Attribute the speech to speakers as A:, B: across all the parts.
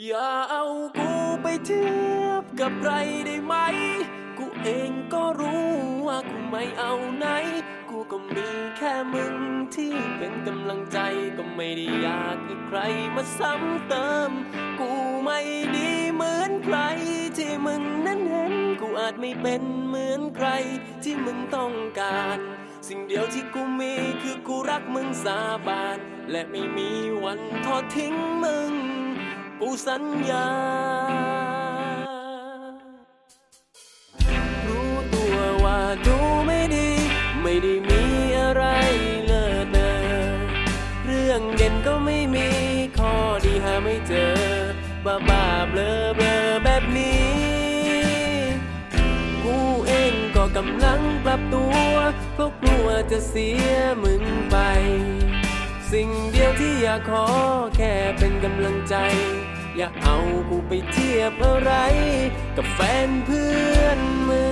A: อย่าเอากูไปเทียบกับใครได้ไหม กูเองก็รู้ว่ากูไม่เอาไหน กูก็มีแค่มึงที่เป็นกำลังใจก็ไม่ได้อยากให้ใครมาซ้ำเติม กูไม่ดีเหมือนใครที่มึงนั้นเห็น กูอาจไม่เป็นเหมือนใครที่มึงต้องการ สิ่งเดียวที่กูมีคือกูรักมึงสาบาน และไม่มีวันทอดทิ้งมึง กูสัญญา รู้ตัวว่าดูไม่ดี ไม่ได้มีอะไรเลิศเลอเรื่องเด่นก็ไม่มี ข้อดีหาไม่เจอ บ้าบ้าๆเบลอเบลอแบบนี้ กูเองก็กำลังปรับตัวเพราะกลัวจะเสียมึงไป สิ่งเดียวที่อยากขอแค่เป็นกำลังใจ อย่าเอากูไปเทียบอะไร กับแฟนเพื่อนมึง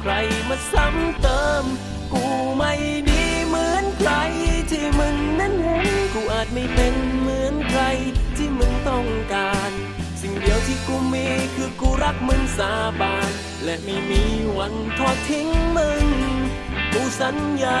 A: ใครมาซ้ำเติม กูไม่ดีเหมือนใครที่มึงนั้นเห็น กูอาจไม่เป็นเหมือนใครที่มึงต้องการ สิ่งเดียวที่กูมีคือกูรักมึงสาบาน และไม่มีวันทอดทิ้งมึง กูสัญญา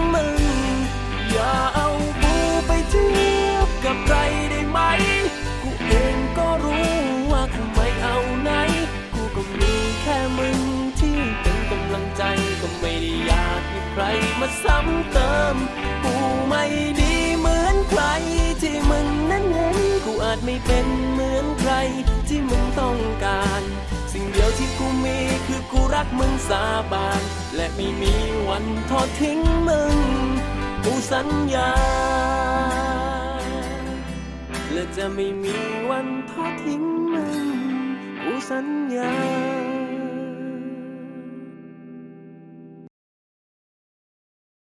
A: ใครมาซ้ำเติม กูไม่ดีเหมือนใคร ที่มึงนั้นเห็น กูอาจไม่เป็นเหมือนใคร ที่มึงต้องการ สิ่งเดียวที่กูมีคือกูรักมึงสาบาน และไม่มีวันทอดทิ้งมึง กูสัญญา และจะไม่มีวันทอดทิ้งมึง กูสัญญา